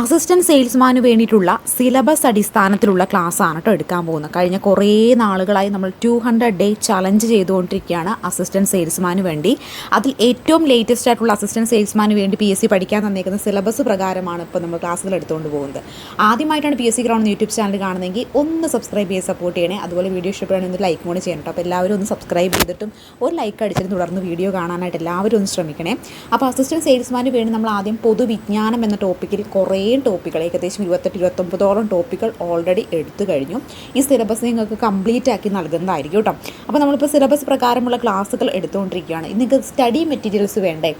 Assistant സെയിൽസ്മാന് വേണ്ടിയിട്ടുള്ള syllabus അടിസ്ഥാനത്തിലുള്ള ക്ലാസ്സാണ് കേട്ടോ എടുക്കാൻ പോകുന്നത്. കഴിഞ്ഞ കുറേ നാളുകളായി നമ്മൾ ടു ഹൺഡ്രഡ് ഡേ ചലഞ്ച് ചെയ്തുകൊണ്ടിരിക്കുകയാണ് അസിസ്റ്റന്റ് സെയിൽസ്മാന് വേണ്ടി. അതിൽ ഏറ്റവും ലേറ്റസ്റ്റ് ആയിട്ടുള്ള അസിസ്റ്റന്റ് സെയിൽസ്മാന് വേണ്ടി പി എസ് സി പഠിക്കാൻ തന്നേക്കുന്ന സിലബസ് പ്രകാരമാണ് ഇപ്പോൾ നമ്മൾ ക്ലാസ്സുകൾ എടുത്തുകൊണ്ട് പോകുന്നത്. ആദ്യമായിട്ടാണ് P S C ground YouTube channel കാണുന്നതെങ്കിൽ ഒന്ന് സബ്സ്ക്രൈബ് ചെയ്ത് സപ്പോർട്ട് ചെയ്യണേ. അതുപോലെ വീഡിയോ ഇഷ്ടപ്പെടുകയാണെങ്കിൽ ലൈക്ക് കൂടി ചെയ്യണം കേട്ടോ. അപ്പോൾ എല്ലാവരും ഒന്ന് സബ്സ്ക്രൈബ് ചെയ്തിട്ടും ഒരു ലൈക്ക് അടിച്ചിട്ട് തുടർന്ന് വീഡിയോ കാണാനായിട്ട് എല്ലാവരും ഒന്ന് ശ്രമിക്കണേ. അപ്പോൾ അസിസ്റ്റന്റ് സെയിൽസ്മാന് വേണ്ടി നമ്മൾ ആദ്യം പൊതുവിജ്ഞാനം എന്ന ടോപ്പിക്കിൽ കുറേ ടോപ്പിക്കുകൾ ഏകദേശം ഇരുപത്തെട്ട് ഇരുപത്തൊമ്പതോളം ടോപ്പിക്കുകൾ ഓൾറെഡി എടുത്തു കഴിഞ്ഞു. ഈ സിലബസ് നിങ്ങൾക്ക് കംപ്ലീറ്റ് ആക്കി നൽകുന്നതായിരിക്കും കേട്ടോ. അപ്പോൾ നമ്മളിപ്പോൾ സിലബസ് പ്രകാരമുള്ള ക്ലാസ്സുകൾ എടുത്തുകൊണ്ടിരിക്കുകയാണ്. നിങ്ങൾക്ക് സ്റ്റഡി മെറ്റീരിയൽസ് വേണ്ടേ?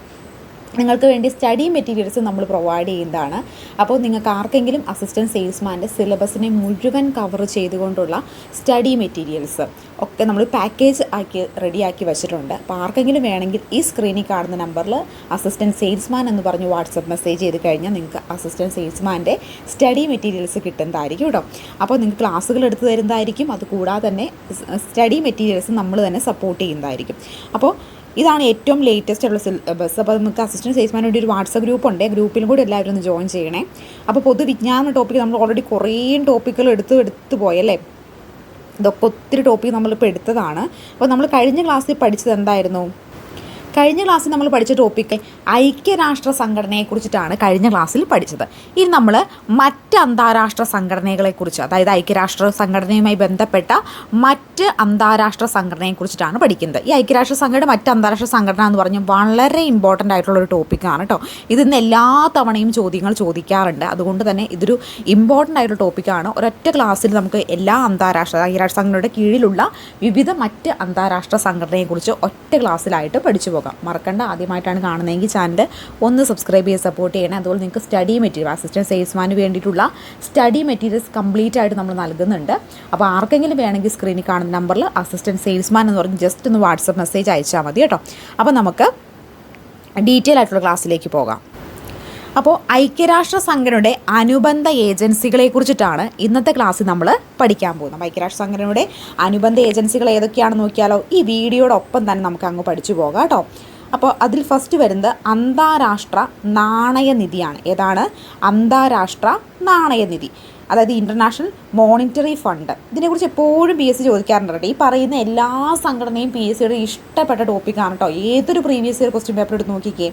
നിങ്ങൾക്ക് വേണ്ടി സ്റ്റഡി മെറ്റീരിയൽസ് നമ്മൾ പ്രൊവൈഡ് ചെയ്യുന്നതാണ്. അപ്പോൾ നിങ്ങൾക്ക് ആർക്കെങ്കിലും അസിസ്റ്റന്റ് സെയിൽസ്മാന്റെ സിലബസിനെ മുഴുവൻ കവർ ചെയ്തുകൊണ്ടുള്ള സ്റ്റഡി മെറ്റീരിയൽസ് ഒക്കെ നമ്മൾ പാക്കേജ് ആക്കി റെഡിയാക്കി വെച്ചിട്ടുണ്ട്. അപ്പോൾ ആർക്കെങ്കിലും വേണമെങ്കിൽ ഈ സ്ക്രീനിൽ കാണുന്ന നമ്പറിൽ അസിസ്റ്റന്റ് സെയിൽസ്മാൻ എന്ന് പറഞ്ഞ് വാട്സപ്പ് മെസ്സേജ് ചെയ്ത് കഴിഞ്ഞാൽ നിങ്ങൾക്ക് അസിസ്റ്റന്റ് സെയിൽസ്മാന്റെ സ്റ്റഡി മെറ്റീരിയൽസ് കിട്ടുന്നതായിരിക്കും കേട്ടോ. അപ്പോൾ നിങ്ങൾക്ക് ക്ലാസ്സുകൾ എടുത്തു തരുന്നതായിരിക്കും. അതുകൂടാതെ തന്നെ സ്റ്റഡി മെറ്റീരിയൽസ് നമ്മൾ തന്നെ സപ്പോർട്ട് ചെയ്യുന്നതായിരിക്കും. അപ്പോൾ ഇതാണ് ഏറ്റവും ലേറ്റസ്റ്റ് ഉള്ള സിലബസ് അപ്പോൾ നമുക്ക് അസിസ്റ്റന്റ് സെയിൽസ്മാൻ വേണ്ടി ഒരു വാട്സപ്പ് ഗ്രൂപ്പ് ഉണ്ട്. ഗ്രൂപ്പിലും കൂടി എല്ലാവരും ഒന്ന് ജോയിൻ ചെയ്യണേ. അപ്പോൾ പൊതുവിജ്ഞാന ടോപ്പിക് നമ്മൾ ഓൾറെഡി കുറേ ടോപ്പിക്കുകൾ എടുത്ത് എടുത്ത് പോയല്ലേ ഇതൊക്കെ ഒത്തിരി ടോപ്പിക് നമ്മളിപ്പോൾ എടുത്തതാണ്. അപ്പോൾ നമ്മൾ കഴിഞ്ഞ ക്ലാസ്സിൽ പഠിച്ചത് എന്തായിരുന്നു? കഴിഞ്ഞ ക്ലാസ്സിൽ നമ്മൾ പഠിച്ച ടോപ്പിക്ക് ഐക്യരാഷ്ട്ര സംഘടനയെക്കുറിച്ചിട്ടാണ് കഴിഞ്ഞ ക്ലാസ്സിൽ പഠിച്ചത്. ഇനി നമ്മൾ മറ്റ് അന്താരാഷ്ട്ര സംഘടനകളെക്കുറിച്ച് അതായത് ഐക്യരാഷ്ട്ര സംഘടനയുമായി ബന്ധപ്പെട്ട മറ്റ് അന്താരാഷ്ട്ര സംഘടനയെക്കുറിച്ചിട്ടാണ് പഠിക്കുന്നത്. ഈ ഐക്യരാഷ്ട്ര സംഘടന മറ്റ് അന്താരാഷ്ട്ര സംഘടന എന്ന് പറഞ്ഞാൽ വളരെ ഇമ്പോർട്ടന്റ് ആയിട്ടുള്ള ഒരു ടോപ്പിക്കാണ് കേട്ടോ ഇതിന്ന് എല്ലാ തവണയും ചോദ്യങ്ങൾ ചോദിക്കാറുണ്ട്. അതുകൊണ്ട് തന്നെ ഇതൊരു ഇമ്പോർട്ടന്റ് ആയിട്ടുള്ള ടോപ്പിക്കാണ് ഒരൊറ്റ ക്ലാസ്സിൽ നമുക്ക് എല്ലാ അന്താരാഷ്ട്ര ഐക്യരാഷ്ട്ര സംഘടനയുടെ കീഴിലുള്ള വിവിധ മറ്റ് അന്താരാഷ്ട്ര സംഘടനയെക്കുറിച്ച് ഒറ്റ ക്ലാസ്സിലായിട്ട് പഠിച്ചു പോകാം. മറക്കണ്ട ആദ്യമായിട്ടാണ് കാണുന്നതെങ്കിൽ ചാനൽ ഒന്ന് സബ്സ്ക്രൈബ് ചെയ്ത് സപ്പോർട്ട് ചെയ്യണം. അതുപോലെ നിങ്ങൾക്ക് സ്റ്റഡി മെറ്റീരിയൽ അസിസ്റ്റന്റ് സെയിൽസ്മാന് വേണ്ടിയിട്ടുള്ള സ്റ്റഡി മെറ്റീരിയൽസ് കംപ്ലീറ്റ് ആയിട്ട് നമ്മൾ നൽകുന്നുണ്ട്. അപ്പോൾ ആർക്കെങ്കിലും വേണമെങ്കിൽ സ്ക്രീനിൽ കാണുന്ന നമ്പറിൽ അസിസ്റ്റന്റ് സെയിൽസ്മാൻ എന്ന് പറഞ്ഞ് ജസ്റ്റ് ഒന്ന് വാട്സപ്പ് മെസ്സേജ് അയച്ചാൽ മതി കേട്ടോ. അപ്പോൾ നമുക്ക് ഡീറ്റെയിൽ ആയിട്ടുള്ള ക്ലാസ്സിലേക്ക് പോകാം. അപ്പോൾ ഐക്യരാഷ്ട്ര സംഘടനയുടെ അനുബന്ധ ഏജൻസികളെ കുറിച്ചിട്ടാണ് ഇന്നത്തെ ക്ലാസ്സിൽ നമ്മൾ പഠിക്കാൻ പോകുന്നത്. ഐക്യരാഷ്ട്ര സംഘടനയുടെ അനുബന്ധ ഏജൻസികൾ ഏതൊക്കെയാണെന്ന് നോക്കിയാലോ ഈ വീഡിയോടൊപ്പം തന്നെ നമുക്ക് അങ്ങ് പഠിച്ചു പോകാം കേട്ടോ. അപ്പോൾ അതിൽ ഫസ്റ്റ് വരുന്നത് അന്താരാഷ്ട്ര നാണയനിധിയാണ് ഏതാണ്? അന്താരാഷ്ട്ര നാണയനിധി അതായത് ഇന്റർനാഷണൽ മോണിറ്ററി ഫണ്ട് ഇതിനെക്കുറിച്ച് എപ്പോഴും പി എസ് സി ചോദിക്കാറുണ്ട് ഈ പറയുന്ന എല്ലാ സംഘടനയും പി എസ് സിയുടെ ഇഷ്ടപ്പെട്ട ടോപ്പിക്കാണ് കേട്ടോ ഏതൊരു പ്രീവിയസ് ഇയർ ക്വസ്റ്റ്യൻ പേപ്പർ എടുത്ത് നോക്കിക്കേ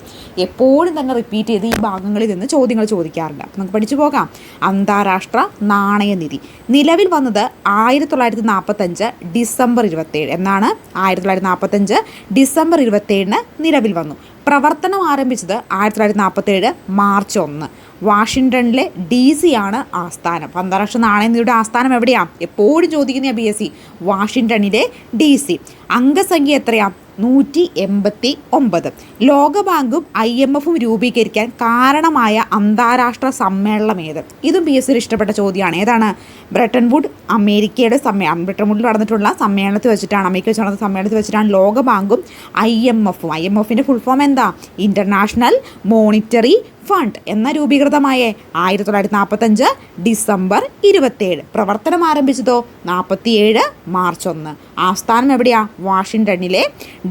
എപ്പോഴും തന്നെ റിപ്പീറ്റ് ചെയ്ത് ഈ ഭാഗങ്ങളിൽ നിന്ന് ചോദ്യങ്ങൾ ചോദിക്കാറുണ്ട്. നമുക്ക് പഠിച്ചു പോകാം. അന്താരാഷ്ട്ര നാണയനിധി നിലവിൽ വന്നത് ആയിരത്തി തൊള്ളായിരത്തി നാൽപ്പത്തഞ്ച് ഡിസംബർ ഇരുപത്തേഴ് എന്നാണ് ആയിരത്തി തൊള്ളായിരത്തി നാൽപ്പത്തഞ്ച് ഡിസംബർ ഇരുപത്തേഴിന് നിലവിൽ വന്നു. പ്രവർത്തനം ആരംഭിച്ചത് ആയിരത്തി തൊള്ളായിരത്തി നാൽപ്പത്തേഴ് മാർച്ച് ഒന്ന്. വാഷിങ്ടണിലെ ഡി സി ആണ് ആസ്ഥാനം. അന്താരാഷ്ട്ര നാണയനിധിയുടെ ആസ്ഥാനം എവിടെയാണ് എപ്പോഴും ചോദിക്കുന്ന ബി എസ് സി വാഷിങ്ടണിലെ ഡി സി. അംഗസംഖ്യ എത്രയാണ് നൂറ്റി എൺപത്തി ഒമ്പത് ലോകബാങ്കും ഐ എം എഫും രൂപീകരിക്കാൻ കാരണമായ അന്താരാഷ്ട്ര സമ്മേളനം ഏത്? ഇതും പി എസ് സിയിൽ ഇഷ്ടപ്പെട്ട ചോദ്യമാണ്. ഏതാണ്? ബ്രിട്ടൻ വുഡ് അമേരിക്കയുടെ സമ്മേളനം ബ്രിട്ടൻ വുഡിൽ നടന്നിട്ടുള്ള സമ്മേളനത്തിൽ വെച്ചിട്ടാണ് അമേരിക്ക വെച്ച് നടന്ന സമ്മേളനത്തിൽ വെച്ചിട്ടാണ് ലോകബാങ്കും ഐ എം എഫും. ഐ എം എഫിന്റെ ഫുൾ ഫോം എന്താ? ഇന്റർനാഷണൽ മോണിറ്ററി ഫണ്ട് എന്ന രൂപീകൃതമായ ആയിരത്തി തൊള്ളായിരത്തി നാൽപ്പത്തഞ്ച് ഡിസംബർ ഇരുപത്തേഴ് പ്രവർത്തനം ആരംഭിച്ചതോ നാൽപ്പത്തിയേഴ് മാർച്ച് ഒന്ന്. ആസ്ഥാനം എവിടെയാണ് വാഷിങ്ടണിലെ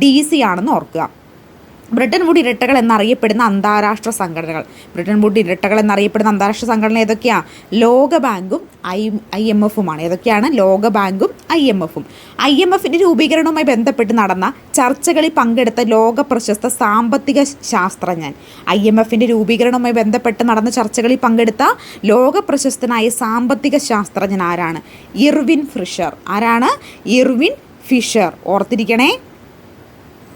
ഡി സി ആണെന്ന് ഓർക്കുക. ബ്രിട്ടൻ വുഡ് ഇരട്ടകൾ എന്നറിയപ്പെടുന്ന അന്താരാഷ്ട്ര സംഘടനകൾ. ബ്രിട്ടൻ വുഡ് ഇരട്ടകൾ എന്നറിയപ്പെടുന്ന അന്താരാഷ്ട്ര സംഘടന ഏതൊക്കെയാണ് ലോകബാങ്കും ഐ ഐ എം എഫുമാണ്. ഏതൊക്കെയാണ്? ലോകബാങ്കും ഐ എം എഫും. ഐ എം എഫിന്റെ രൂപീകരണവുമായി ബന്ധപ്പെട്ട് നടന്ന ചർച്ചകളിൽ പങ്കെടുത്ത ലോക പ്രശസ്ത സാമ്പത്തിക ശാസ്ത്രജ്ഞൻ. ഐ എം എഫിന്റെ രൂപീകരണവുമായി ബന്ധപ്പെട്ട് നടന്ന ചർച്ചകളിൽ പങ്കെടുത്ത ലോക പ്രശസ്തനായ സാമ്പത്തിക ശാസ്ത്രജ്ഞൻ ആരാണ്? ഇർവിൻ ഫിഷർ ആരാണ്? Irving Fisher. ഓർത്തിരിക്കണേ.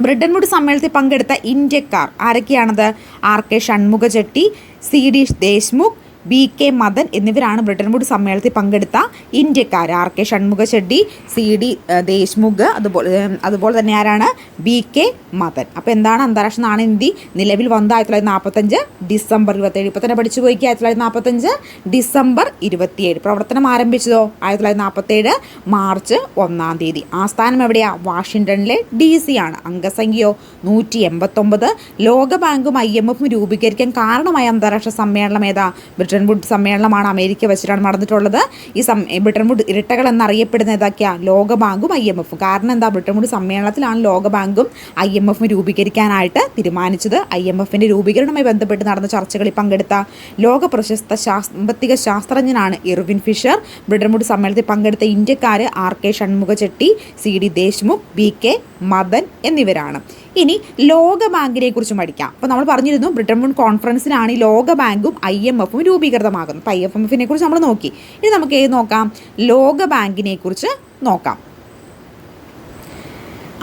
ബ്രിട്ടൻവുഡ് സമ്മേളനത്തിൽ പങ്കെടുത്ത ഇന്ത്യക്കാർ ആരൊക്കെയാണത്? R K Shanmukha Chetty C D Deshmukh B K Madan എന്നിവരാണ് ബ്രിട്ടൻവുഡ് സമ്മേളനത്തിൽ പങ്കെടുത്ത ഇന്ത്യക്കാർ R K Shanmukha Chetty C D Deshmukh അതുപോലെ അതുപോലെ തന്നെ ആരാണ്? B K Madan. അപ്പോൾ എന്താണ് അന്താരാഷ്ട്ര നാണയനിധി? നിലവിൽ വന്ന ആയിരത്തി തൊള്ളായിരത്തി നാൽപ്പത്തഞ്ച് ഡിസംബർ ഇരുപത്തേഴ്. ഇപ്പോൾ തന്നെ പഠിച്ചു പോയിക്കുക ആയിരത്തി തൊള്ളായിരത്തി നാൽപ്പത്തഞ്ച് ഡിസംബർ ഇരുപത്തിയേഴ്. പ്രവർത്തനം ആരംഭിച്ചതോ? ആയിരത്തി തൊള്ളായിരത്തി നാൽപ്പത്തേഴ് മാർച്ച് ഒന്നാം തീയതി. ആസ്ഥാനം എവിടെയാണ് വാഷിംഗ്ടണിലെ ഡി സി ആണ്. അംഗസംഖ്യയോ? നൂറ്റി എൺപത്തൊമ്പത്. ലോകബാങ്കും ഐ എം എഫും രൂപീകരിക്കാൻ കാരണമായ അന്താരാഷ്ട്ര സമ്മേളനം ഏതാ? ബ്രിട്ടൻ ബ്രിട്ടൻ വുഡ് സമ്മേളനമാണ് അമേരിക്ക വെച്ചിട്ടാണ് നടന്നിട്ടുള്ളത്. ഈ സം ബ്രിട്ടൻ വുഡ് ഇരട്ടകൾ എന്നറിയപ്പെടുന്ന ഏതൊക്കെയാണ് ലോകബാങ്കും ഐ എം എഫും. കാരണം എന്താ? ബ്രിട്ടൻ വുഡ് സമ്മേളനത്തിലാണ് ലോകബാങ്കും ഐ എം എഫും രൂപീകരിക്കാനായിട്ട് തീരുമാനിച്ചത്. ഐ എം എഫിന്റെ രൂപീകരണവുമായി ബന്ധപ്പെട്ട് നടന്ന ചർച്ചകളിൽ പങ്കെടുത്ത ലോക പ്രശസ്ത സാമ്പത്തിക ശാസ്ത്രജ്ഞനാണ് ഇർവിൻ ഫിഷർ. ബ്രിട്ടൻ വുഡ് സമ്മേളനത്തിൽ പങ്കെടുത്ത ഇന്ത്യക്കാർ R K Shanmukha Chetty C D Deshmukh B K Madan എന്നിവരാണ്. ഇനി ലോകബാങ്കിനെ കുറിച്ച് പഠിക്കാം. അപ്പോൾ നമ്മൾ പറഞ്ഞിരുന്നു ബ്രിട്ടൻ മുൻ കോൺഫറൻസിലാണ് ഈ ലോകബാങ്കും ഐ എം എഫും രൂപീകൃതമാകുന്നത്. അപ്പോൾ ഐ എഫ് എം എഫിനെ കുറിച്ച് നമ്മൾ നോക്കി. ഇനി നമുക്ക് ഏത് നോക്കാം? ലോകബാങ്കിനെ കുറിച്ച് നോക്കാം.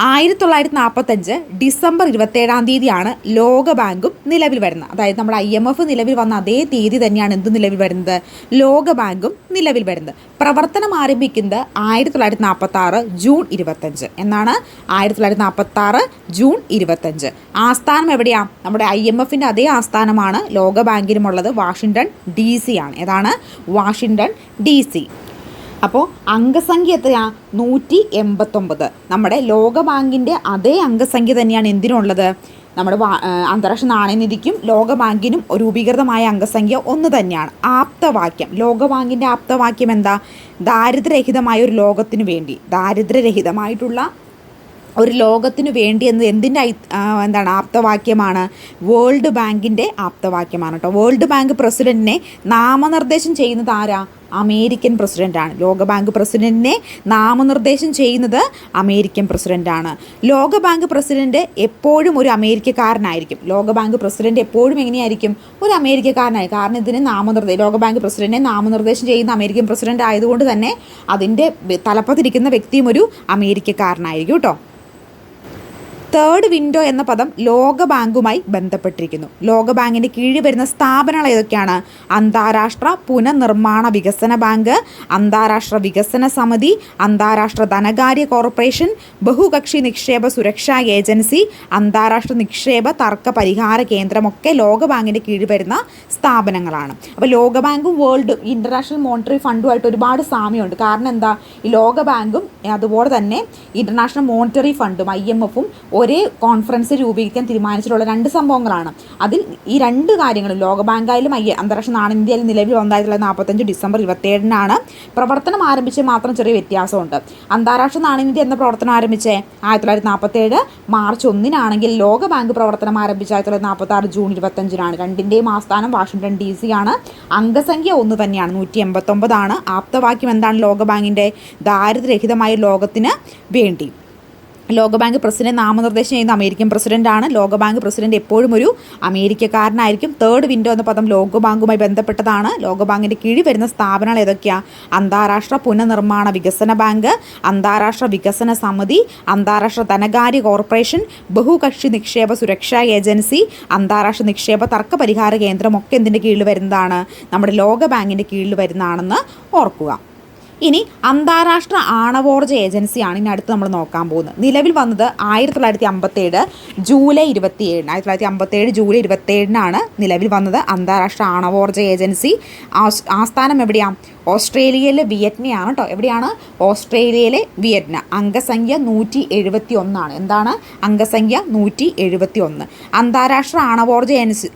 ആയിരത്തി തൊള്ളായിരത്തി നാൽപ്പത്തഞ്ച് ഡിസംബർ ഇരുപത്തേഴാം തീയതിയാണ് ലോകബാങ്കും നിലവിൽ വരുന്നത്. അതായത് നമ്മുടെ ഐ എം എഫ് നിലവിൽ വന്ന അതേ തീയതി തന്നെയാണ് എന്ത് നിലവിൽ വരുന്നത്. ലോകബാങ്കും നിലവിൽ വരുന്നത്. പ്രവർത്തനം ആരംഭിക്കുന്നത് ആയിരത്തി തൊള്ളായിരത്തി നാൽപ്പത്തി ആറ് ജൂൺ ഇരുപത്തഞ്ച് എന്നാണ് ആയിരത്തി തൊള്ളായിരത്തി നാൽപ്പത്തി ആറ് ജൂൺ ഇരുപത്തഞ്ച്. ആസ്ഥാനം എവിടെയാണ് നമ്മുടെ ഐ എം എഫിന്റെ അതേ ആസ്ഥാനമാണ് ലോകബാങ്കിനുമുള്ളത് വാഷിങ്ടൺ ഡി സി ആണ്. ഏതാണ്? Washington D C. അപ്പോൾ അംഗസംഖ്യ എത്രയാണ് നൂറ്റി എൺപത്തൊമ്പത്. നമ്മുടെ ലോകബാങ്കിന്റെ അതേ അംഗസംഖ്യ തന്നെയാണ് എന്തിനുള്ളത്? നമ്മുടെ അന്താരാഷ്ട്ര നാണയനിധിക്കും ലോകബാങ്കിനും രൂപീകൃതമായ അംഗസംഖ്യ ഒന്ന് തന്നെയാണ്. ആപ്തവാക്യം. ലോകബാങ്കിന്റെ ആപ്തവാക്യം എന്താ? ദാരിദ്ര്യരഹിതമായ ഒരു ലോകത്തിനു വേണ്ടി. ദാരിദ്ര്യരഹിതമായിട്ടുള്ള ഒരു ലോകത്തിനു വേണ്ടി എന്ന് എന്തിന്റെ എന്താണ് ആപ്തവാക്യമാണ്? വേൾഡ് ബാങ്കിന്റെ ആപ്തവാക്യമാണ് കേട്ടോ. വേൾഡ് ബാങ്ക് പ്രസിഡന്റിനെ നാമനിർദ്ദേശം ചെയ്യുന്നത് ആരാ? അമേരിക്കൻ പ്രസിഡന്റാണ് ലോകബാങ്ക് പ്രസിഡന്റിനെ നാമനിർദ്ദേശം ചെയ്യുന്നത് അമേരിക്കൻ പ്രസിഡന്റാണ് ലോകബാങ്ക് പ്രസിഡന്റ് എപ്പോഴും ഒരു അമേരിക്കക്കാരനായിരിക്കും. ലോകബാങ്ക് പ്രസിഡന്റ് എപ്പോഴും എങ്ങനെയായിരിക്കും? ഒരു അമേരിക്കക്കാരനായി. കാരണം ഇതിന് നാമനിർദ്ദേശം ലോകബാങ്ക് പ്രസിഡന്റിനെ നാമനിർദ്ദേശം ചെയ്യുന്ന അമേരിക്കൻ പ്രസിഡന്റ് ആയതുകൊണ്ട് തന്നെ അതിന്റെ തലപ്പത്തിരിക്കുന്ന വ്യക്തിയും ഒരു അമേരിക്കക്കാരനായിരിക്കും കേട്ടോ. തേർഡ് വിൻഡോ എന്ന പദം ലോകബാങ്കുമായി ബന്ധപ്പെട്ടിരിക്കുന്നു. ലോകബാങ്കിന്റെ കീഴിൽ വരുന്ന സ്ഥാപനങ്ങൾ ഏതൊക്കെയാണ്? അന്താരാഷ്ട്ര പുനർനിർമ്മാണ വികസന ബാങ്ക് അന്താരാഷ്ട്ര വികസന സമിതി അന്താരാഷ്ട്ര ധനകാര്യ കോർപ്പറേഷൻ ബഹുകക്ഷി നിക്ഷേപ സുരക്ഷാ ഏജൻസി അന്താരാഷ്ട്ര നിക്ഷേപ തർക്ക പരിഹാര കേന്ദ്രമൊക്കെ ലോകബാങ്കിന്റെ കീഴിൽ വരുന്ന സ്ഥാപനങ്ങളാണ്. അപ്പോൾ ലോകബാങ്കും വേൾഡ് ഇന്റർനാഷണൽ മോണിറ്ററി ഫണ്ടുമായിട്ട് ഒരുപാട് സാമ്യമുണ്ട്. കാരണം എന്താ? ഈ ലോകബാങ്കും അതുപോലെ തന്നെ ഇന്റർനാഷണൽ മോണിറ്ററി ഫണ്ടും ഐ എം എഫും ഒരേ കോൺഫറൻസ് രൂപീകരിക്കാൻ തീരുമാനിച്ചിട്ടുള്ള രണ്ട് സംഭവങ്ങളാണ്. അതിൽ ഈ രണ്ട് കാര്യങ്ങളും ലോകബാങ്കായാലും ഐ അന്താരാഷ്ട്ര നാണയനിധിയായാലും നിലവിൽ തൊള്ളായിരത്തി നാൽപ്പത്തഞ്ച് ഡിസംബർ ഇരുപത്തേഴിനാണ് പ്രവർത്തനം ആരംഭിച്ച് മാത്രം ചെറിയ വ്യത്യാസമുണ്ട്. അന്താരാഷ്ട്ര നാണയനിധി എന്ന പ്രവർത്തനം ആരംഭിച്ചേ ആയിരത്തി തൊള്ളായിരത്തി നാൽപ്പത്തേഴ് മാർച്ച് ഒന്നിനാണെങ്കിൽ ലോകബാങ്ക് പ്രവർത്തനം ആരംഭിച്ച ആയിരത്തി തൊള്ളായിരത്തി നാൽപ്പത്തി ആറ് ജൂൺ ഇരുപത്തഞ്ചിനാണ് രണ്ടിന്റെയും ആസ്ഥാനം വാഷിംഗ്ടൺ ഡി സി ആണ് അംഗസംഖ്യ ഒന്ന് തന്നെയാണ് നൂറ്റി എൺപത്തൊമ്പതാണ് ആപ്തവാക്യം എന്താണ് ലോകബാങ്കിന്റെ ദാരിദ്ര്യരഹിതമായ ലോകത്തിന് വേണ്ടി. ലോകബാങ്ക് പ്രസിഡന്റ് നാമനിർദ്ദേശം ചെയ്യുന്ന അമേരിക്കൻ പ്രസിഡന്റാണ്. ലോകബാങ്ക് പ്രസിഡന്റ് എപ്പോഴും ഒരു അമേരിക്കക്കാരനായിരിക്കും. തേർഡ് വിൻഡോ എന്ന പദം ലോകബാങ്കുമായി ബന്ധപ്പെട്ടതാണ്. ലോകബാങ്കിന്റെ കീഴിൽ വരുന്ന സ്ഥാപനങ്ങൾ ഏതൊക്കെയാണ് അന്താരാഷ്ട്ര പുനർനിർമ്മാണ വികസന ബാങ്ക് അന്താരാഷ്ട്ര വികസന സമിതി അന്താരാഷ്ട്ര ധനകാര്യ കോർപ്പറേഷൻ ബഹുകക്ഷി നിക്ഷേപ സുരക്ഷാ ഏജൻസി അന്താരാഷ്ട്ര നിക്ഷേപ തർക്ക പരിഹാര കേന്ദ്രം ഒക്കെ എന്തിന്റെ കീഴിൽ വരുന്നതാണ്? നമ്മുടെ ലോകബാങ്കിന്റെ കീഴിൽ വരുന്നതാണെന്ന് ഓർക്കുക. ഇനി അന്താരാഷ്ട്ര ആണവോർജ ഏജൻസിയാണ് ഇനി അടുത്ത് നമ്മൾ നോക്കാൻ പോകുന്നത്. നിലവിൽ വന്നത് ആയിരത്തി തൊള്ളായിരത്തി അമ്പത്തേഴ് ജൂലൈ ഇരുപത്തിയേഴിന് ആയിരത്തി തൊള്ളായിരത്തി അമ്പത്തേഴ് ജൂലൈ ഇരുപത്തേഴിനാണ് നിലവിൽ വന്നത് അന്താരാഷ്ട്ര ആണവോർജ ഏജൻസി. ആസ്- ആസ്ഥാനം എവിടെയാണ് ഓസ്ട്രേലിയയിലെ വിയറ്റ്നയാണ് കേട്ടോ. എവിടെയാണ്? ഓസ്ട്രേലിയയിലെ വിയറ്റ്ന. അംഗസംഖ്യ നൂറ്റി എഴുപത്തി ഒന്നാണ് എന്താണ്? അംഗസംഖ്യ നൂറ്റി എഴുപത്തി ഒന്ന് അന്താരാഷ്ട്ര ആണവോർജ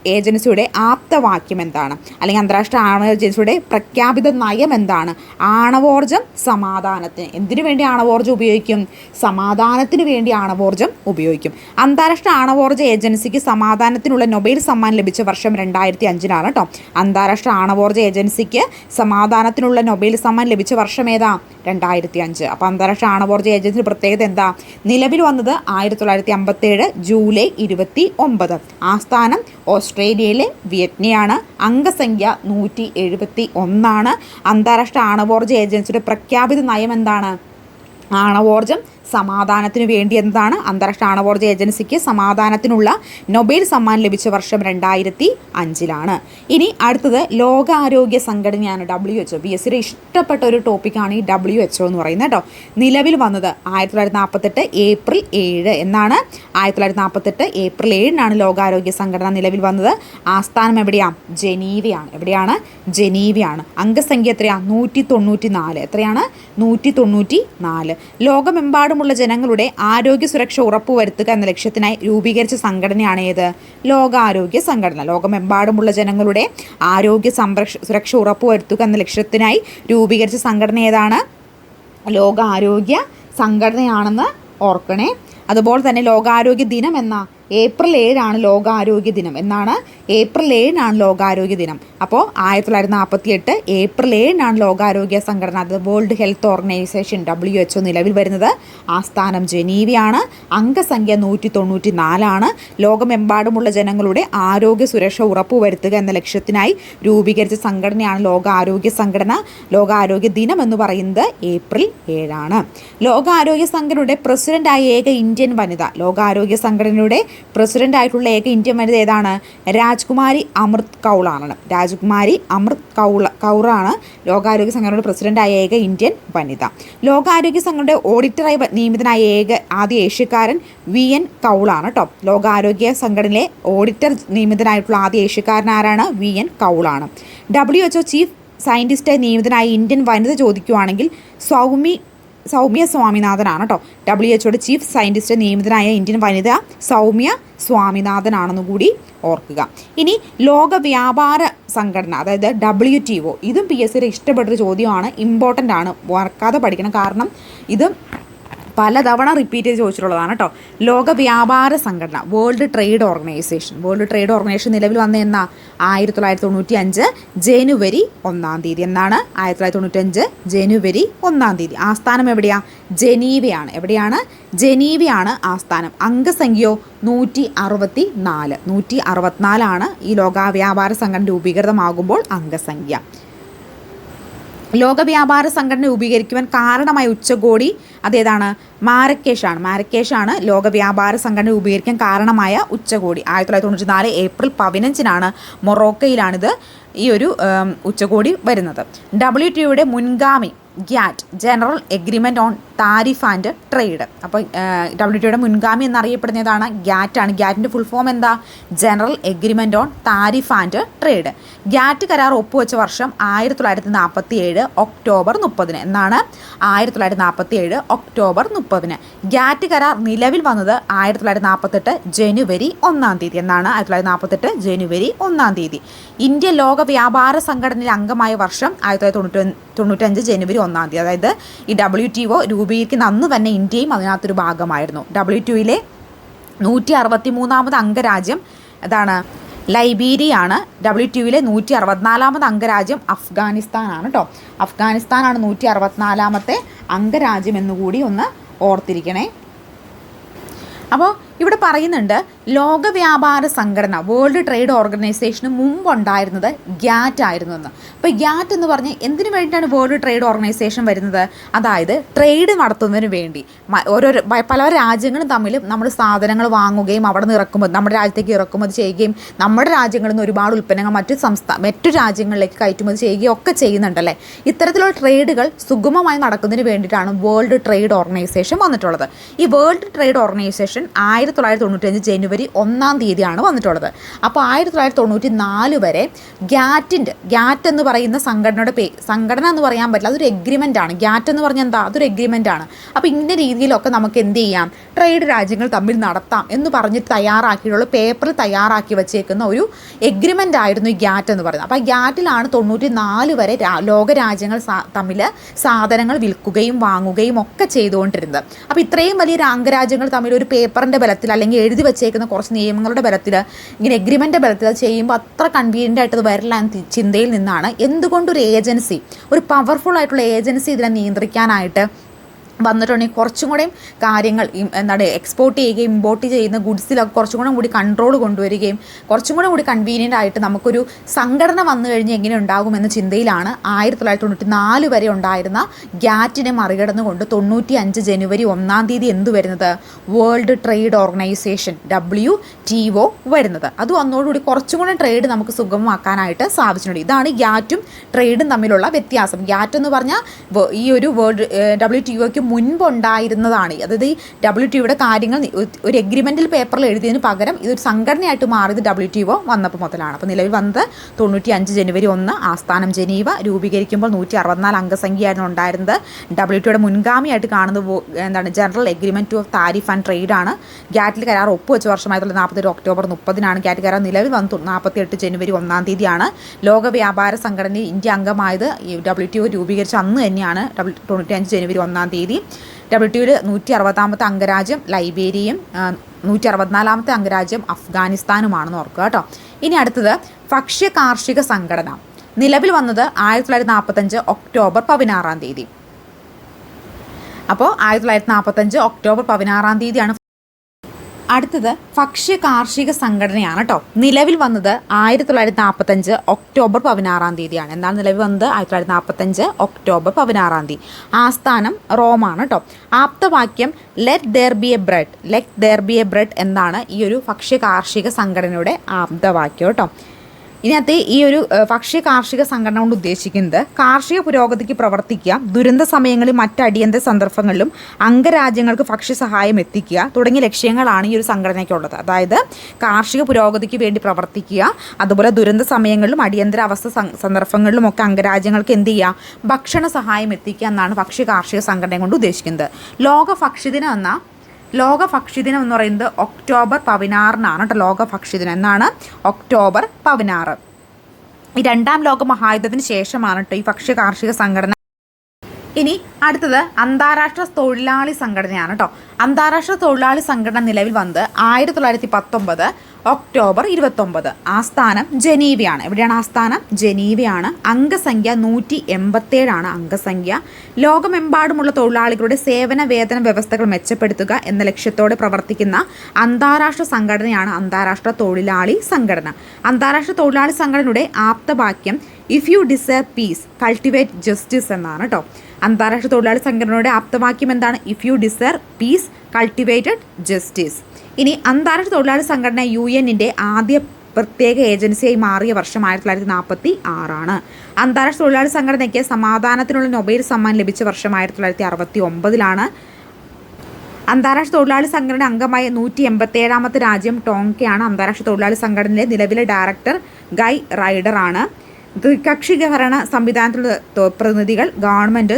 ഏജൻസിയുടെ ആപ്തവാക്യം എന്താണ്? അല്ലെങ്കിൽ അന്താരാഷ്ട്ര ആണവോർജ ഏജൻസിയുടെ പ്രഖ്യാപിത നയം എന്താണ്? ആണവോർജം സമാധാനത്തിന്. എന്തിനു വേണ്ടി ആണവോർജം ഉപയോഗിക്കും? സമാധാനത്തിന് വേണ്ടി ആണവോർജം ഉപയോഗിക്കും. അന്താരാഷ്ട്ര ആണവോർജ ഏജൻസിക്ക് സമാധാനത്തിനുള്ള നൊബേൽ സമ്മാനം ലഭിച്ച വർഷം രണ്ടായിരത്തി അഞ്ചിനാണ് കേട്ടോ. അന്താരാഷ്ട്ര ആണവോർജ ഏജൻസിക്ക് സമാധാനത്തിനുള്ള നൊബേൽ സമ്മാൻ ലഭിച്ച വർഷം ഏതാ? രണ്ടായിരത്തി അഞ്ച് അപ്പോൾ അന്താരാഷ്ട്ര ആണവോർജ ഏജൻസിയുടെ പ്രത്യേകത എന്താ? നിലവിൽ വന്നത് ആയിരത്തി തൊള്ളായിരത്തി അമ്പത്തേഴ് ജൂലൈ ഇരുപത്തി ഒമ്പത് ആസ്ഥാനം ഓസ്ട്രേലിയയിലെ വിയറ്റ്നിയാണ് അംഗസംഖ്യ നൂറ്റി എഴുപത്തി ഒന്നാണ് അന്താരാഷ്ട്ര ആണവോർജ ഏജൻസിയുടെ പ്രഖ്യാപിത നയം എന്താണ്? ആണവോർജം സമാധാനത്തിനു വേണ്ടി എന്നതാണ് അന്താരാഷ്ട്ര ആണവോർജ ഏജൻസിക്ക് സമാധാനത്തിനുള്ള നൊബേൽ സമ്മാനം ലഭിച്ച വർഷം രണ്ടായിരത്തി അഞ്ചിലാണ്. ഇനി അടുത്തത് ലോകാരോഗ്യ സംഘടനയാണ് W H O B S സിയുടെ ഇഷ്ടപ്പെട്ട ഒരു ടോപ്പിക്കാണ് ഈ ഡബ്ല്യു എച്ച് ഒ എന്ന് പറയുന്നത് കേട്ടോ. നിലവിൽ വന്നത് ആയിരത്തി തൊള്ളായിരത്തി നാൽപ്പത്തെട്ട് ഏപ്രിൽ ഏഴ് എന്നാണ്. ആയിരത്തി തൊള്ളായിരത്തി നാൽപ്പത്തെട്ട് ഏപ്രിൽ ഏഴിനാണ് ലോകാരോഗ്യ സംഘടന നിലവിൽ വന്നത്. ആസ്ഥാനം എവിടെയാണ് ജനീവയാണ്. എവിടെയാണ്? ജനീവയാണ്. അംഗസംഖ്യ എത്രയാണ് നൂറ്റി തൊണ്ണൂറ്റി നാല് എത്രയാണ്? നൂറ്റി തൊണ്ണൂറ്റി നാല് ലോകമെമ്പാടുമുള്ള ജനങ്ങളുടെ ആരോഗ്യ സുരക്ഷ ഉറപ്പുവരുത്തുക എന്ന ലക്ഷ്യത്തിനായി രൂപീകരിച്ച സംഘടനയാണ് ഏത് ലോകാരോഗ്യ സംഘടന. ലോകമെമ്പാടുമുള്ള ജനങ്ങളുടെ ആരോഗ്യ സംരക്ഷ സുരക്ഷ ഉറപ്പുവരുത്തുക എന്ന ലക്ഷ്യത്തിനായി രൂപീകരിച്ച സംഘടന ഏതാണ്? ലോകാരോഗ്യ സംഘടനയാണെന്ന് ഓർക്കണേ. അതുപോലെ തന്നെ ലോകാരോഗ്യ ദിനം എന്ന ഏപ്രിൽ ഏഴാണ് ലോകാരോഗ്യ ദിനം എന്നാണ് ഏപ്രിൽ ഏഴിനാണ് ലോകാരോഗ്യ ദിനം. അപ്പോൾ ആയിരത്തി തൊള്ളായിരത്തി നാൽപ്പത്തി എട്ട് ഏപ്രിൽ ഏഴിനാണ് ലോകാരോഗ്യ സംഘടന അത് World Health Organization W H നിലവിൽ വരുന്നത്. ആസ്ഥാനം ജനീവയാണ്. അംഗസംഖ്യ നൂറ്റി തൊണ്ണൂറ്റി നാലാണ് ലോകമെമ്പാടുമുള്ള ജനങ്ങളുടെ ആരോഗ്യ സുരക്ഷ ഉറപ്പുവരുത്തുക എന്ന ലക്ഷ്യത്തിനായി രൂപീകരിച്ച സംഘടനയാണ് ലോകാരോഗ്യ സംഘടന. ലോകാരോഗ്യ ദിനം എന്ന് പറയുന്നത് ഏപ്രിൽ ഏഴാണ്. ലോകാരോഗ്യ സംഘടനയുടെ പ്രസിഡന്റായ ഏക ഇന്ത്യൻ വനിത ലോകാരോഗ്യ സംഘടനയുടെ പ്രസിഡന്റ് ആയിട്ടുള്ള ഏക ഇന്ത്യൻ വനിത ഏതാണ്? രാജ്കുമാരി അമൃത് കൗളാണ്. രാജ്കുമാരി അമൃത് കൗള കൗറാണ് ലോകാരോഗ്യ സംഘടനയുടെ പ്രസിഡന്റായ ഏക ഇന്ത്യൻ വനിത. ലോകാരോഗ്യ സംഘടനയുടെ ഓഡിറ്ററായി നിയമിതനായ ഏക ആദ്യ ഏഷ്യക്കാരൻ വി എൻ കൗളാണ് കേട്ടോ ലോകാരോഗ്യ സംഘടനയിലെ ഓഡിറ്റർ നിയമിതനായിട്ടുള്ള ആദ്യ ഏഷ്യക്കാരൻ ആരാണ്? വി എൻ കൗളാണ്. ഡബ്ല്യു എച്ച് ചീഫ് സയന്റിസ്റ്റായി നിയമിതനായ ഇന്ത്യൻ വനിത ചോദിക്കുവാണെങ്കിൽ സൗമി സൗമ്യ സ്വാമിനാഥനാണ് കേട്ടോ ഡബ്ല്യു എച്ച്ഒയുടെ ചീഫ് സയന്റിസ്റ്റ് നിയമിതനായ ഇന്ത്യൻ വനിത സൗമ്യ സ്വാമിനാഥനാണെന്ന് കൂടി ഓർക്കുക. ഇനി ലോക വ്യാപാര സംഘടന അതായത് ഡബ്ല്യു ടി ഒ ഇതും പി എസ് സിയുടെ ഇഷ്ടപ്പെട്ടൊരു ചോദ്യമാണ്. ഇമ്പോർട്ടന്റ് ആണ്. മറക്കാതെ പഠിക്കണം. കാരണം ഇത് പലതവണ റിപ്പീറ്റ് ചെയ്ത് ചോദിച്ചിട്ടുള്ളതാണ് കേട്ടോ ലോക വ്യാപാര സംഘടന World Trade Organization World Trade Organization നിലവിൽ വന്ന എന്നാ ആയിരത്തി തൊള്ളായിരത്തി തൊണ്ണൂറ്റി ജനുവരി ഒന്നാം തീയതി. എന്നാണ് ആയിരത്തി തൊള്ളായിരത്തി തൊണ്ണൂറ്റഞ്ച് ജനുവരി ഒന്നാം തീയതി. ആസ്ഥാനം എവിടെയാണ് ജനീവയാണ്. എവിടെയാണ്? ജനീവയാണ് ആസ്ഥാനം. അംഗസംഖ്യയോ നൂറ്റി അറുപത്തി നാല് നൂറ്റി അറുപത്തിനാലാണ് ഈ ലോക വ്യാപാര സംഘടന രൂപീകൃതമാകുമ്പോൾ അംഗസംഖ്യ. ലോക വ്യാപാര സംഘടന രൂപീകരിക്കുവാൻ കാരണമായ ഉച്ചകോടി അതേതാണ് മാരക്കേഷാണ്. മാരക്കേഷാണ് ലോക വ്യാപാര സംഘടന രൂപീകരിക്കാൻ കാരണമായ ഉച്ചകോടി. ആയിരത്തി തൊള്ളായിരത്തി തൊണ്ണൂറ്റി നാല് ഏപ്രിൽ പതിനഞ്ചിനാണ് മൊറോക്കയിലാണിത് ഈ ഒരു ഉച്ചകോടി വരുന്നത്. ഡബ്ല്യു ടിയുടെ മുൻഗാമി GATT General Agreement on Tariff and Trade. അപ്പോൾ ഡബ്ല്യു ടിയുടെ മുൻഗാമി എന്നറിയപ്പെടുന്നതാണ് ഗ്യാറ്റാണ്. ഗ്യാറ്റിന്റെ ഫുൾ ഫോം എന്താ? General Agreement on Tariff and Trade. GATT കരാർ ഒപ്പുവെച്ച വർഷം ആയിരത്തി തൊള്ളായിരത്തി നാൽപ്പത്തി ഏഴ് ഒക്ടോബർ മുപ്പതിന്. എന്നാണ് ആയിരത്തി തൊള്ളായിരത്തി നാൽപ്പത്തി ഏഴ് ഒക്ടോബർ മുപ്പതിന്. ഗാറ്റ് കരാർ നിലവിൽ വന്നത് ആയിരത്തി തൊള്ളായിരത്തി നാൽപ്പത്തെട്ട് ജനുവരി ഒന്നാം തീയതി എന്നാണ്. ആയിരത്തി തൊള്ളായിരത്തി നാൽപ്പത്തെട്ട് ജനുവരി ഒന്നാം തീയതി. ഇന്ത്യ ലോക വ്യാപാര സംഘടനയിൽ അംഗമായ വർഷം ആയിരത്തി തൊള്ളായിരത്തി തൊണ്ണൂറ്റി തൊണ്ണൂറ്റഞ്ച് ജനുവരി ഒന്നാം തീയതി. അതായത് ഈ ഡബ്ല്യു ടി ഒ രൂപീകരിക്കുന്ന അന്ന് തന്നെ ഇന്ത്യയും അതിനകത്തൊരു ഭാഗമായിരുന്നു. ഡബ്ല്യു ടിയിലെ നൂറ്റി അറുപത്തി മൂന്നാമത് അംഗരാജ്യം അതാണ്. ലൈബീരിയാണ് ഡബ്ല്യു ടിയിലെ നൂറ്റി അറുപത്തിനാലാമത് അംഗരാജ്യം അഫ്ഗാനിസ്ഥാനാണ് കേട്ടോ അഫ്ഗാനിസ്ഥാനാണ് നൂറ്റി അറുപത്തിനാലാമത്തെ അംഗരാജ്യം എന്നുകൂടി ഒന്ന് ഓർത്തിരിക്കണേ. അപ്പോൾ ഇവിടെ പറയുന്നുണ്ട് ലോക വ്യാപാര സംഘടന വേൾഡ് ട്രേഡ് ഓർഗനൈസേഷന് മുമ്പുണ്ടായിരുന്നത് ഗ്യാറ്റ് ആയിരുന്നു എന്ന് അപ്പോൾ ഗ്യാറ്റ് എന്ന് പറഞ്ഞ് എന്തിനു വേണ്ടിയിട്ടാണ് വേൾഡ് ട്രേഡ് ഓർഗനൈസേഷൻ വരുന്നത്? അതായത് ട്രേഡ് നടത്തുന്നതിന് വേണ്ടി. ഓരോ പല രാജ്യങ്ങളും തമ്മിൽ നമ്മൾ സാധനങ്ങൾ വാങ്ങുകയും അവിടെ നിന്ന് ഇറക്കുമ്പോൾ നമ്മുടെ രാജ്യത്തേക്ക് ഇറക്കുമതി ചെയ്യുകയും നമ്മുടെ രാജ്യങ്ങളിൽ നിന്ന് ഒരുപാട് ഉൽപ്പന്നങ്ങൾ മറ്റു സംസ്ഥാന മറ്റു രാജ്യങ്ങളിലേക്ക് കയറ്റുമതി ചെയ്യുകയും ഒക്കെ ചെയ്യുന്നുണ്ടല്ലേ? ഇത്തരത്തിലുള്ള ട്രേഡുകൾ സുഗമമായി നടക്കുന്നതിന് വേണ്ടിയിട്ടാണ് വേൾഡ് ട്രേഡ് ഓർഗനൈസേഷൻ വന്നിട്ടുള്ളത്. ഈ വേൾഡ് ട്രേഡ് ഓർഗനൈസേഷൻ ആയിരത്തി തൊള്ളായിരത്തി തൊണ്ണൂറ്റഞ്ച് ജനുവരി ഒന്നാം തീയതിയാണ് വന്നിട്ടുള്ളത്. അപ്പോൾ ആയിരത്തി തൊള്ളായിരത്തി തൊണ്ണൂറ്റി നാല് വരെ ഗ്യാറ്റിന്റെ ഗ്യാറ്റ് എന്ന് പറയുന്ന സംഘടനയുടെ പേ സംഘടന എന്ന് പറയാൻ പറ്റില്ല അതൊരു എഗ്രിമെന്റ് ആണ്. ഗ്യാറ്റ് എന്ന് പറഞ്ഞാൽ എന്താ? അതൊരു എഗ്രിമെന്റ് ആണ്. അപ്പോൾ ഇന്ന രീതിയിലൊക്കെ നമുക്ക് എന്ത് ചെയ്യാം? ട്രേഡ് രാജ്യങ്ങൾ തമ്മിൽ നടത്താം എന്ന് പറഞ്ഞിട്ട് തയ്യാറാക്കിയിട്ടുള്ള പേപ്പറിൽ തയ്യാറാക്കി വെച്ചേക്കുന്ന ഒരു എഗ്രിമെന്റ് ആയിരുന്നു ഈ ഗ്യാറ്റ് എന്ന് പറയുന്നത്. അപ്പോൾ ഗ്യാറ്റിലാണ് തൊണ്ണൂറ്റി നാല് വരെ ലോകരാജ്യങ്ങൾ തമ്മിൽ സാധനങ്ങൾ വിൽക്കുകയും വാങ്ങുകയും ഒക്കെ ചെയ്തുകൊണ്ടിരുന്നത്. അപ്പോൾ ഇത്രയും വലിയ അംഗരാജ്യങ്ങൾ തമ്മിൽ ഒരു പേപ്പറിന്റെ ബലത്തിൽ അല്ലെങ്കിൽ എഴുതി വെച്ചേക്കുന്ന കുറച്ച് നിയമങ്ങളുടെ ബലത്തിൽ ഇങ്ങനെ എഗ്രിമെന്റ് ബലത്തിൽ അത് ചെയ്യുമ്പോൾ അത്ര കൺവീനിയന്റ് ആയിട്ട് വരില്ല എന്ന ചിന്തയിൽ നിന്നാണ്. എന്തുകൊണ്ടൊരു ഏജൻസി ഒരു പവർഫുൾ ആയിട്ടുള്ള ഏജൻസി ഇതിനെ നിയന്ത്രിക്കാനായിട്ട് വന്നിട്ടുണ്ടെങ്കിൽ കുറച്ചും കൂടെയും കാര്യങ്ങൾ എന്താണ് എക്സ്പോർട്ട് ചെയ്യുകയും ഇമ്പോർട്ട് ചെയ്യുന്ന ഗുഡ്സിലൊക്കെ കുറച്ചും കൂടെ കൂടി കൺട്രോൾ കൊണ്ടുവരികയും കുറച്ചും കൂടെ കൂടി കൺവീനിയന്റ് ആയിട്ട് നമുക്കൊരു സംഘടന വന്നു കഴിഞ്ഞ് എങ്ങനെ ഉണ്ടാകുമെന്ന ചിന്തയിലാണ് ആയിരത്തി തൊള്ളായിരത്തി തൊണ്ണൂറ്റി നാല് വരെ ഉണ്ടായിരുന്ന ഗ്യാറ്റിനെ മറികടന്നുകൊണ്ട് തൊണ്ണൂറ്റി അഞ്ച് ജനുവരി ഒന്നാം തീയതി എന്ത് വരുന്നത്? World Trade Organization W T O വരുന്നത്. അത് വന്നതോടുകൂടി കുറച്ചും കൂടെ ട്രേഡ് നമുക്ക് സുഗമമാക്കാനായിട്ട് സാധിച്ചിട്ടുണ്ട്. ഇതാണ് ഗ്യാറ്റും ട്രേഡും തമ്മിലുള്ള വ്യത്യാസം. ഗ്യാറ്റ് എന്ന് പറഞ്ഞാൽ ഈ ഒരു വേൾഡ് ഡബ്ല്യു ടി ഒക്ക് മുൻപ് ഉണ്ടായിരുന്നതാണ് അതായത് ഡബ്ല്യു ടി ഒയുടെ കാര്യങ്ങൾ ഒരു എഗ്രിമെന്റിൽ പേപ്പറിൽ എഴുതിയതിന് പകരം ഇതൊരു സംഘടനയായിട്ട് മാറിയത് ഡബ്ല്യു ടി ഒ വന്നപ്പോൾ മുതലാണ്. അപ്പോൾ നിലവിൽ വന്നത് തൊണ്ണൂറ്റി അഞ്ച് ജനുവരി ഒന്ന് ആസ്ഥാനം ജനീവ രൂപീകരിക്കുമ്പോൾ നൂറ്റി അറുപത്തിനാല് അംഗസംഖ്യയായിരുന്നു ഉണ്ടായിരുന്നത്. ഡബ്ല്യു ടിയുടെ മുൻഗാമിയായിട്ട് കാണുന്നത് എന്താണ് General Agreement of Tariff and Trade ആണ്. ഗാറ്റിൽ കരാർ ഒപ്പുവെച്ച വർഷമായിട്ടുള്ള നാൽപ്പത്തെട്ട് ഒക്ടോബർ മുപ്പതിനാണ് ഗാറ്റ് കരാർ. നിലവിൽ വന്നത് നാൽപ്പത്തിയെട്ട് ജനുവരി ഒന്നാം തീയതിയാണ്. ലോക വ്യാപാര സംഘടനയിൽ ഇന്ത്യ അംഗമായത് ഡബ്ല്യു ടി ഒ രൂപീകരിച്ച അന്ന് തന്നെയാണ്. തൊണ്ണൂറ്റി അഞ്ച് ജനുവരി ഒന്നാം തീയതി. ഡബ്ല്യു ടിയുടെ നൂറ്റി അറുപതാമത്തെ അംഗരാജ്യം ലൈബേരിയയും നൂറ്റി അറുപത്തിനാലാമത്തെ അംഗരാജ്യം അഫ്ഗാനിസ്ഥാനുമാണെന്ന് ഓർക്കുക കേട്ടോ. ഇനി അടുത്തത് ഭക്ഷ്യ കാർഷിക സംഘടന. നിലവിൽ വന്നത് ആയിരത്തി തൊള്ളായിരത്തി നാൽപ്പത്തഞ്ച് ഒക്ടോബർ പതിനാറാം തീയതി. അപ്പോൾ ആയിരത്തി തൊള്ളായിരത്തി നാൽപ്പത്തഞ്ച് ഒക്ടോബർ പതിനാറാം തീയതിയാണ് അടുത്തത് ഭക്ഷ്യ കാർഷിക സംഘടനയാണ് കേട്ടോ നിലവിൽ വന്നത് ആയിരത്തി തൊള്ളായിരത്തി നാൽപ്പത്തഞ്ച് ഒക്ടോബർ പതിനാറാം തീയതിയാണ്. എന്താണ് നിലവിൽ വന്നത്? ആയിരത്തി തൊള്ളായിരത്തി നാൽപ്പത്തഞ്ച് ഒക്ടോബർ പതിനാറാം തീയതി. ആസ്ഥാനം റോമാണ് കേട്ടോ ആപ്തവാക്യം let there be a bread let there be a bread എന്നാണ് ഈ ഒരു ഭക്ഷ്യ കാർഷിക സംഘടനയുടെ ആപ്തവാക്യം കേട്ടോ ഇതിനകത്ത് ഈ ഒരു ഭക്ഷ്യ കാർഷിക സംഘടന കൊണ്ട് ഉദ്ദേശിക്കുന്നത് കാർഷിക പുരോഗതിക്ക് പ്രവർത്തിക്കുക ദുരന്ത സമയങ്ങളിൽ മറ്റ് അടിയന്തര സന്ദർഭങ്ങളിലും അംഗരാജ്യങ്ങൾക്ക് ഭക്ഷ്യ സഹായം എത്തിക്കുക തുടങ്ങിയ ലക്ഷ്യങ്ങളാണ് ഈ ഒരു സംഘടനയ്ക്കുള്ളത്. അതായത് കാർഷിക പുരോഗതിക്ക് വേണ്ടി പ്രവർത്തിക്കുക അതുപോലെ ദുരന്ത സമയങ്ങളിലും അടിയന്തര അവസ്ഥ സന്ദർഭങ്ങളിലും ഒക്കെ അംഗരാജ്യങ്ങൾക്ക് എന്ത് ചെയ്യുക ഭക്ഷണ സഹായം എത്തിക്കുക എന്നാണ് ഭക്ഷ്യ കാർഷിക സംഘടന കൊണ്ട് ഉദ്ദേശിക്കുന്നത്. ലോക ഭക്ഷ്യദിനം എന്ന ലോക ഭക്ഷ്യദിനം എന്ന് പറയുന്നത് ഒക്ടോബർ പതിനാറിനാണ് കേട്ടോ ലോക ഭക്ഷ്യദിനം എന്നാണ് ഒക്ടോബർ പതിനാറ്. ഈ രണ്ടാം ലോക മഹായുദ്ധത്തിന് ശേഷമാണ് കേട്ടോ ഈ ഭക്ഷ്യ കാർഷിക സംഘടന ഇനി അടുത്തത് അന്താരാഷ്ട്ര തൊഴിലാളി സംഘടനയാണ് കേട്ടോ അന്താരാഷ്ട്ര തൊഴിലാളി സംഘടന നിലവിൽ വന്നത് ആയിരത്തി തൊള്ളായിരത്തി പത്തൊമ്പത് ഒക്ടോബർ ഇരുപത്തൊമ്പത്. ആസ്ഥാനം ജനീവയാണ്. എവിടെയാണ് ആസ്ഥാനം ജനീവയാണ്. അംഗസംഖ്യ നൂറ്റി എൺപത്തേഴാണ് അംഗസംഖ്യ. ലോകമെമ്പാടുമുള്ള തൊഴിലാളികളുടെ സേവന വേതന വ്യവസ്ഥകൾ മെച്ചപ്പെടുത്തുക എന്ന ലക്ഷ്യത്തോടെ പ്രവർത്തിക്കുന്ന അന്താരാഷ്ട്ര സംഘടനയാണ് അന്താരാഷ്ട്ര തൊഴിലാളി സംഘടന. അന്താരാഷ്ട്ര തൊഴിലാളി സംഘടനയുടെ ആപ്തവാക്യം if you deserve peace cultivate justice എന്നാണ് കേട്ടോ അന്താരാഷ്ട്ര തൊഴിലാളി സംഘടനയുടെ ആപ്തവാക്യം എന്താണ്? If you deserve peace cultivated justice ഇനി അന്താരാഷ്ട്ര തൊഴിലാളി സംഘടന യു എന്നിന്റെ ആദ്യ പ്രത്യേക ഏജൻസിയായി മാറിയ വർഷം ആയിരത്തി തൊള്ളായിരത്തി നാൽപ്പത്തി ആറാണ് അന്താരാഷ്ട്ര തൊഴിലാളി സംഘടനയ്ക്ക് സമാധാനത്തിനുള്ള നൊബേൽ സമ്മാനം ലഭിച്ച വർഷം ആയിരത്തി തൊള്ളായിരത്തി അറുപത്തി ഒമ്പതിലാണ് അന്താരാഷ്ട്ര തൊഴിലാളി സംഘടന അംഗമായ നൂറ്റി എൺപത്തേഴാമത്തെ രാജ്യം ടോങ്കയാണ് അന്താരാഷ്ട്ര തൊഴിലാളി സംഘടനയിലെ നിലവിലെ ഡയറക്ടർ ഗൈ റൈഡറാണ്. ത്രികക്ഷി ഭരണ സംവിധാനത്തിലുള്ള പ്രതിനിധികൾ ഗവൺമെന്റ്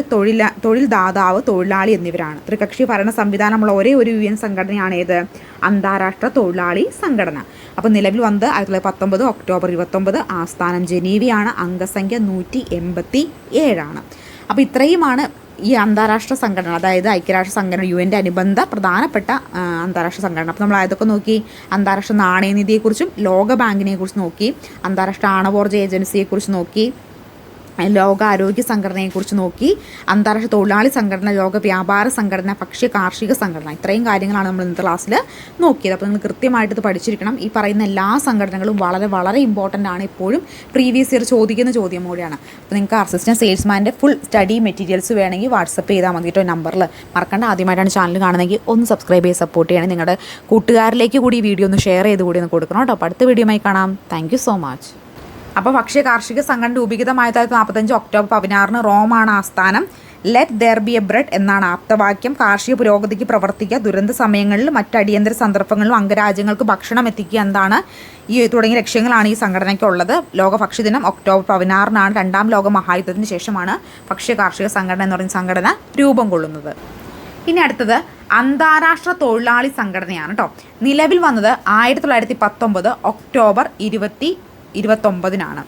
തൊഴിൽ ദാതാവ് തൊഴിലാളി എന്നിവരാണ്. ത്രികക്ഷി ഭരണ സംവിധാനമുള്ള ഒരേ ഒരു യു എൻ സംഘടനയാണ് ഏത്? അന്താരാഷ്ട്ര തൊഴിലാളി സംഘടന. അപ്പോൾ നിലവിൽ വന്നത് ആയിരത്തി തൊള്ളായിരത്തി പത്തൊമ്പത് ഒക്ടോബർ ഇരുപത്തൊമ്പത് ആസ്ഥാനം ജനീവയാണ് അംഗസംഖ്യ നൂറ്റി എൺപത്തി ഏഴാണ് അപ്പോൾ ഇത്രയുമാണ് ഈ അന്താരാഷ്ട്ര സംഘടന അതായത് ഐക്യരാഷ്ട്ര സംഘടന യു എന്റെ അനുബന്ധ പ്രധാനപ്പെട്ട അന്താരാഷ്ട്ര സംഘടന. അപ്പോൾ നമ്മൾ അതൊക്കെ നോക്കി അന്താരാഷ്ട്ര നാണയനിധിയെക്കുറിച്ചും ലോക ബാങ്കിനെ കുറിച്ച് നോക്കി അന്താരാഷ്ട്ര ആണവോർജ ഏജൻസിയെക്കുറിച്ച് നോക്കി ലോകാരോഗ്യ സംഘടനയെക്കുറിച്ച് നോക്കി അന്താരാഷ്ട്ര തൊഴിലാളി സംഘടന ലോക വ്യാപാര സംഘടന ഭക്ഷ്യ കാർഷിക സംഘടന ഇത്രയും കാര്യങ്ങളാണ് നമ്മൾ ഇന്നത്തെ ക്ലാസ്സിൽ നോക്കിയത്. അപ്പോൾ നിങ്ങൾ കൃത്യമായിട്ട് ഇത് പഠിച്ചിരിക്കണം. ഈ പറയുന്ന എല്ലാ സംഘടനകളും വളരെ വളരെ ഇമ്പോർട്ടന്റ് ആണ് ഇപ്പോഴും. പ്രീവിയസ് ഇയർ ചോദിക്കുന്ന ചോദ്യം കൂടിയാണ് അപ്പോൾ നിങ്ങൾക്ക് അസിസ്റ്റന്റ് സെയിൽസ്മാന്റെ ഫുൾ സ്റ്റഡി മെറ്റീരിയൽസ് വേണമെങ്കിൽ വാട്സപ്പ് ചെയ്താൽ മതി കേട്ടോ നമ്പറിൽ മറക്കണ്ട. ആദ്യമായിട്ടാണ് ചാനൽ കാണുന്നതെങ്കിൽ ഒന്ന് സബ്സ്ക്രൈബ് ചെയ്ത് സപ്പോർട്ട് ചെയ്യണം. നിങ്ങളുടെ കൂട്ടുകാരിലേക്ക് കൂടി ഈ വീഡിയോ ഒന്ന് ഷെയർ ചെയ്ത് കൂടി ഒന്ന് കൊടുക്കണം കേട്ടോ. അപ്പോൾ അടുത്ത വീഡിയോയുമായി കാണാം. താങ്ക് സോ മച്ച് അപ്പോൾ ഭക്ഷ്യ കാർഷിക സംഘടന രൂപീകൃതമായ തൊള്ളായിരത്തി നാൽപ്പത്തഞ്ച് ഒക്ടോബർ പതിനാറിന് റോമാണ് ആസ്ഥാനം let there be a bread എന്നാണ് ആപ്തവാക്യം. കാർഷിക പുരോഗതിക്ക് പ്രവർത്തിക്കുക ദുരന്ത സമയങ്ങളിൽ മറ്റ് അടിയന്തര സന്ദർഭങ്ങളിലും അംഗരാജ്യങ്ങൾക്ക് ഭക്ഷണം എത്തിക്കുക എന്താണ് ഈ തുടങ്ങിയ ലക്ഷ്യങ്ങളാണ് ഈ സംഘടനയ്ക്കുള്ളത് ലോക ഭക്ഷ്യദിനം ഒക്ടോബർ പതിനാറിനാണ് രണ്ടാം ലോക മഹായുദ്ധത്തിന് ശേഷമാണ് ഭക്ഷ്യ കാർഷിക സംഘടന എന്ന് പറയുന്ന സംഘടന രൂപം കൊള്ളുന്നത്. ഇനി അടുത്തത് അന്താരാഷ്ട്ര തൊഴിലാളി സംഘടനയാണ് കേട്ടോ നിലവിൽ വന്നത് ആയിരത്തി തൊള്ളായിരത്തി പത്തൊമ്പത് ഒക്ടോബർ ഇരുപത്തി ഇരുപത്തൊമ്പതിനാണ്.